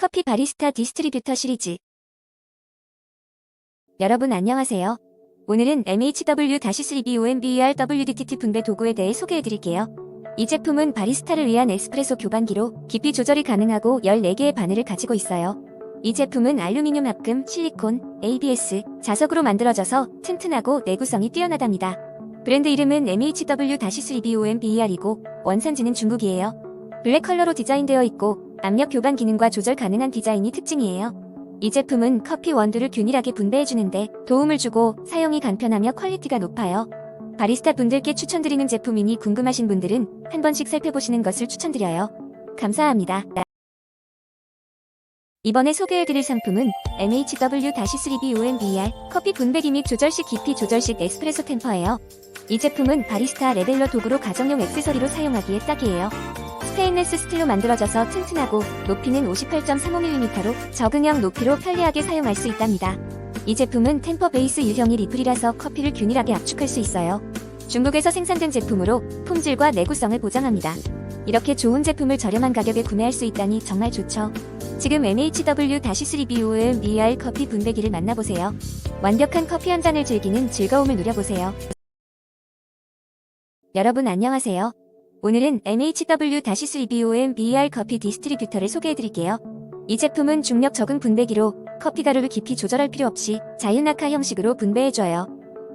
커피 바리스타 디스트리뷰터 시리즈 여러분 안녕하세요. 오늘은 MHW-3BOMBER WDTT 분배 도구에 대해 소개해드릴게요. 이 제품은 바리스타를 위한 에스프레소 교반기로 깊이 조절이 가능하고 14개의 바늘을 가지고 있어요. 이 제품은 알루미늄 합금, 실리콘, ABS, 자석으로 만들어져서 튼튼하고 내구성이 뛰어나답니다. 브랜드 이름은 MHW-3BOMBER이고 원산지는 중국이에요. 블랙 컬러로 디자인되어 있고 압력 교반 기능과 조절 가능한 디자인이 특징이에요. 이 제품은 커피 원두를 균일하게 분배해주는데 도움을 주고 사용이 간편하며 퀄리티가 높아요. 바리스타 분들께 추천드리는 제품이니 궁금하신 분들은 한 번씩 살펴보시는 것을 추천드려요. 감사합니다. 이번에 소개해드릴 상품은 MHW-3BOMBER 커피 분배기 및 조절식 깊이 조절식 에스프레소 템퍼예요. 이 제품은 바리스타 레벨러 도구로 가정용 액세서리로 사용하기에 딱이에요. 스테인레스 스틸로 만들어져서 튼튼하고 높이는 58.35mm로 적응형 높이로 편리하게 사용할 수 있답니다. 이 제품은 템퍼 베이스 유형이 리플이라서 커피를 균일하게 압축할 수 있어요. 중국에서 생산된 제품으로 품질과 내구성을 보장합니다. 이렇게 좋은 제품을 저렴한 가격에 구매할 수 있다니 정말 좋죠. 지금 MHW-3BOMBER 커피 분배기를 만나보세요. 완벽한 커피 한 잔을 즐기는 즐거움을 누려보세요. 여러분 안녕하세요. 오늘은 MHW-3BOMBER 커피 디스트리뷰터를 소개해드릴게요. 이 제품은 중력 적응 분배기로 커피 가루를 깊이 조절할 필요 없이 자유낙하 형식으로 분배해줘요.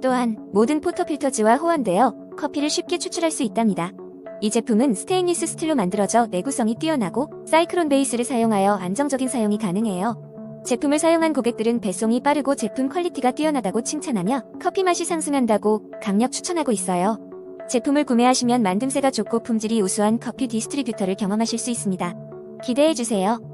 또한 모든 포터필터지와 호환되어 커피를 쉽게 추출할 수 있답니다. 이 제품은 스테인리스 스틸로 만들어져 내구성이 뛰어나고 사이클론 베이스를 사용하여 안정적인 사용이 가능해요. 제품을 사용한 고객들은 배송이 빠르고 제품 퀄리티가 뛰어나다고 칭찬하며 커피 맛이 상승한다고 강력 추천하고 있어요. 제품을 구매하시면 만듦새가 좋고 품질이 우수한 커피 디스트리뷰터를 경험하실 수 있습니다. 기대해주세요.